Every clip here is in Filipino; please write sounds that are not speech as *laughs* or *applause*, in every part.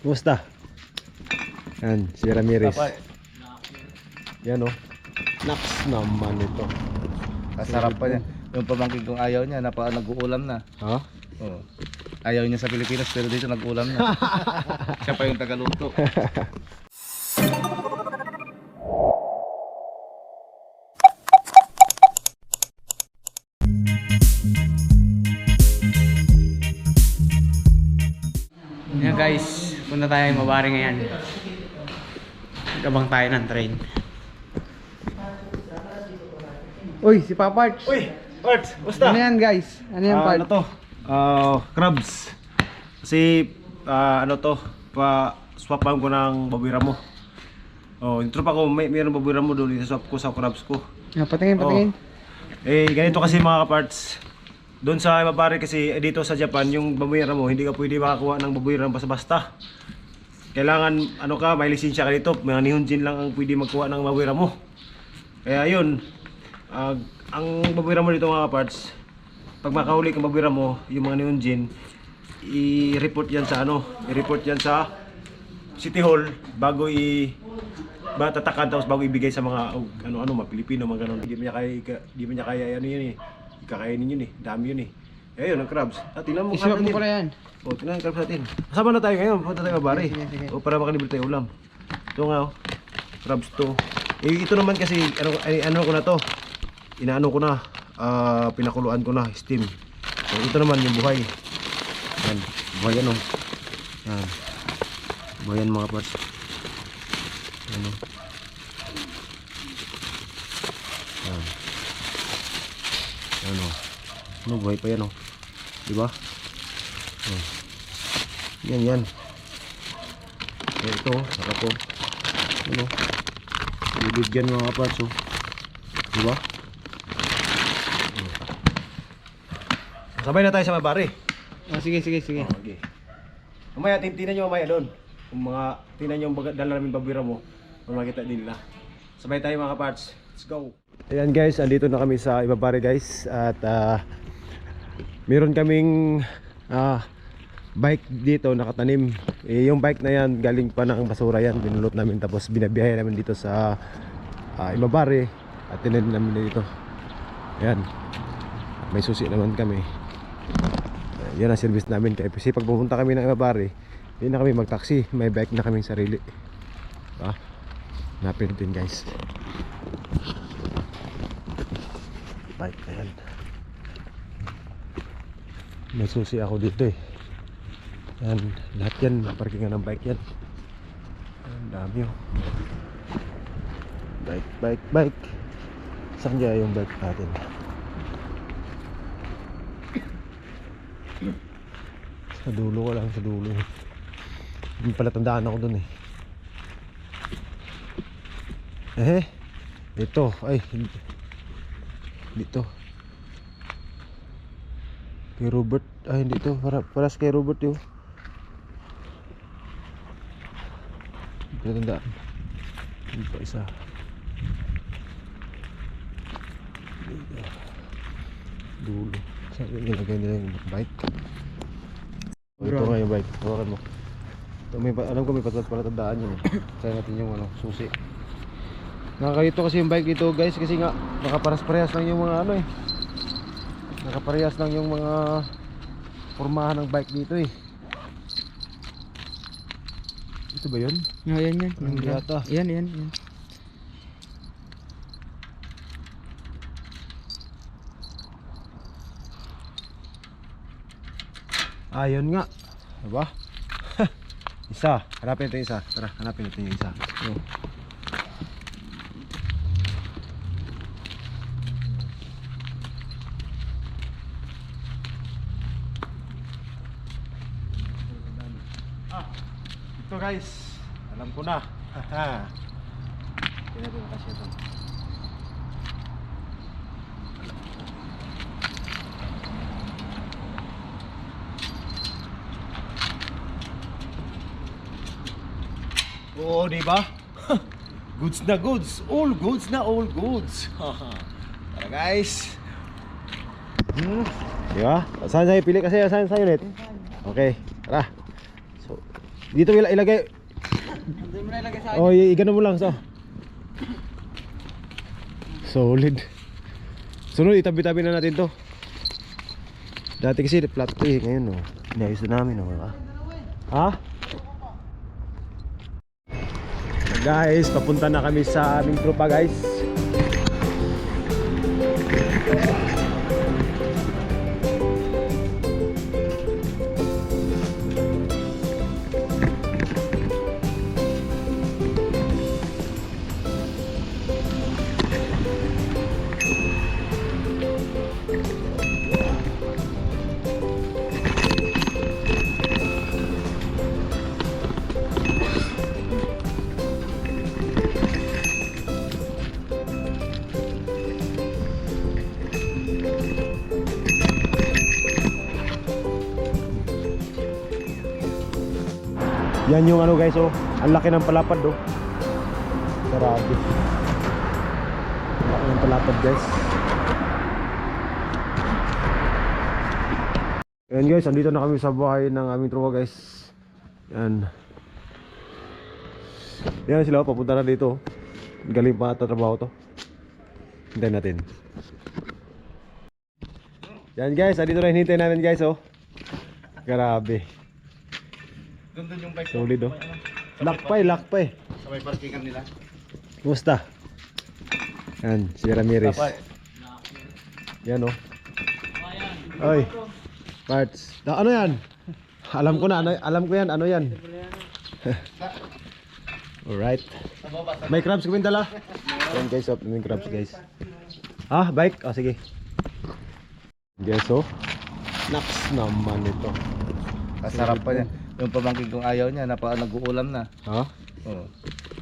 Kumusta? Yan, si Ramirez. Yan oh. Naks naman ito. Kasarap pa yan. Yung pamangkin kong ayaw niya, napa, nag-uulam na. Ha? Oo. Ayaw niya sa Pilipinas pero dito nag-ulam na. *laughs* Siya pa yung tagaluto. *laughs* punta tayo mabari ngayon. Gabang tayo ng train. Uy, si Paparch. Uy, Bart, Ano yan guys? Ano yan Ah, part? ano to? Ah, crabs. Kasi ah, ano to, pa swapan ko ng babira mo. Oh, yung tropa ko, may mayroong babira mo doon, swap ko sa crabs ko. Ah, patingin, patingin. Eh, ganito kasi mga parts. Doon sa Imabari kasi eh, dito sa Japan, yung babira mo, hindi ka pwede makakuha ng babira basta-basta. Kailangan, ano ka, may lisensya ka dito. Mga Nihonjin lang ang pwede magkuha ng babira mo. Kaya yun, ah, ang babira mo dito mga parts, pag makahuli kang babira mo, yung mga Nihonjin, i-report yan sa ano, i-report yan sa City Hall bago i ba tatakan tapos bago ibigay sa mga oh, ano ano mga Pilipino mga ganun. Hindi niya kaya di niya kaya ano yun eh. Ikakainin yun eh. Dami yun eh. Eh yun ang crabs. Ah, tingnan mo crabs mo pala yan. Oh, tingnan ang crabs natin. Kasama na tayo ngayon. Punta tayo mabari. Sige, sige. O para makalibre tayo ulam. Ito nga oh. Crabs to. Eh ito naman kasi ano ay, ano ko na to. Inaano ko na. ah, pinakuluan ko na steam. So ito naman yung buhay. Yan. Buhay yan oh. Yan. Buhay yan mga parts. Yan oh. Yan. Oh. Ano buhay pa yan oh. Diba? Oh. Yan yan. Ito, oh. saka to. Ano? Bibigyan mga parts oh. Diba? Oh. Sabay na tayo sa mabari. Oh, sige, sige, sige. Okay. Mamaya, tin- tingnan nyo mamaya doon. Kung mga, tingnan nyo yung dala namin babira mo. Kung makita din nila. Sabay tayo mga parts. Let's go. Ayan guys, andito na kami sa Ibabare guys. At ah, meron kaming ah, bike dito nakatanim. Eh, yung bike na yan, galing pa ng basura yan. Binulot namin tapos binabiyahe namin dito sa uh, Ibabare. At tinanim namin dito. Ayan. May susi naman kami. Yan ang service namin kaya kasi pag pumunta kami ng Ibabari hindi na kami mag-taxi may bike na kaming sarili ah, napin din guys bike na yan may susi ako dito eh yan, lahat yan parkingan ng bike yan ang dami oh bike, bike, bike saan kaya yung bike natin Sa dulo ko lang, sa dulo. Hindi pala tandaan ako dun eh. Eh, dito. Ay. Dito. Kay Robert. Ay, hindi to. Para, para sa kay Robert yun. Hindi pala tandaan. Hindi pa isa. Dulo. Saan yung nilagay nila yung bike? Oh, ito nga yung bike. Hawakan mo. Ito, may, alam ko may patat pala tandaan yun. Try natin yung ano, susi. Nakakalito kasi yung bike dito guys kasi nga nakaparas-parehas lang yung mga ano eh. Nakaparehas lang yung mga formahan ng bike dito eh. Ito ba yun? Oh, yan, yan. Hindi yata. Yan, yan, yan. Ah, yun nga. Diba? *laughs* isa. Hanapin natin isa. Tara, hanapin natin yung isa. Yo. Ah, ito guys. Alam ko na. Haha. Tingnan natin kasi ito. Oo, di ba? *laughs* goods na goods. All goods na all goods. Tara guys. Hmm. Di ba? Saan sa'yo pili kasi saan sa'yo ulit? Okay, tara. Dito ila- ilagay. Hindi mo na ilagay sa Oh, igano mo lang so. Solid. Sunod, itabi-tabi na natin to. Dati kasi flat to eh. Ngayon, oh. Inayos na namin, oh. Ha? ha? Guys, papunta na kami sa aming tropa, guys. Yan yung ano guys, oh. Ang laki ng palapad, oh. Grabe. Ang laki palapad, guys. Ayan guys, andito na kami sa bahay ng aming tropa guys. Yan. Yan sila, oh, papunta na dito. Galing pa ata trabaho to. Hintayin natin. Yan guys, andito na hinintay namin guys, oh. Grabe. Doon doon yung bike. Solid oh. Lock pa lock pa eh. Sa may parkingan nila. Kumusta? Yan, si Ramirez. Yan oh. Oy. Parts. Ah, ano yan? Alam ko na, ano, alam ko yan, ano yan? *laughs* Alright. May crabs kami dala? Yan guys, oh, may crabs guys. Ah, bike? Ah, sige. Guys, oh. Naks naman ito. Kasarap pa niya. Yung pamangkin kong ayaw niya, napa nag-uulam na. Ha? Oo.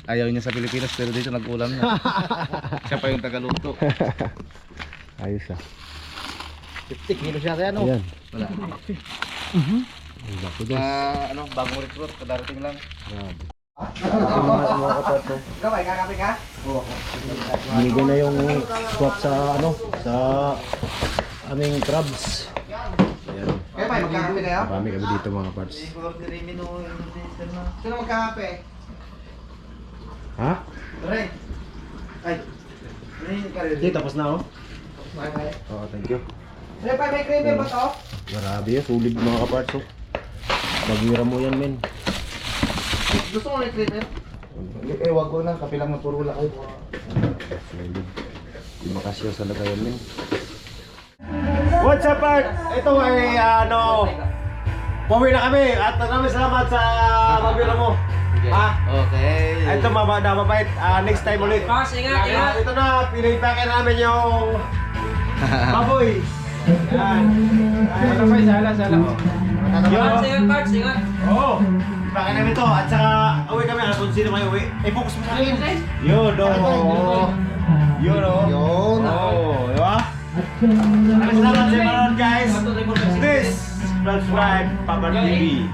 Ayaw niya sa Pilipinas pero dito nag-ulam na. *laughs* Siya pa yung tagaluto. *laughs* Ayos ah. 50 kilo siya kaya Ayan. Wala. Ang laki guys. Ah, ano, bagong recruit, kadarating lang. Grabe. Gabay, kakape ka? Binigay na yung swap sa ano, sa aming crabs. Ayan. Kaya pa, magkakape kayo? Marami kami dito mga parts. Sino magkakape? Ha? Ray. Ay. Ray, ka rin. Okay, tapos na oh. Bye bye. Oo, thank you. Ray, pa, may creamer ba to? Grabe yan, sulit mga kaparts oh. Bagira mo yan men. Gusto mo may creamer? Eh, wag ko na, kapilang na puro kayo. Solid. Di makasyo sa lagayan men. What's up part? Ito ay ano, Pauwi na kami at maraming salamat sa pabira mo. Ha? Okay. Ito mama mabait. Ah, next time ulit. Boss, ingat, ingat. Ito na, pinipake namin yung *laughs* baboy. Yan. Ay, ano pa sala sala oh. Parts, Yo. ingat, parts, ingat. Oo. Ipake namin to at saka uwi kami alam kung sino kayo uwi. Eh, focus mo sa akin. Yun, oh. Yun, oh. Yun. Oh? Maraming salamat sa mga guys. This, subscribe, Papa TV.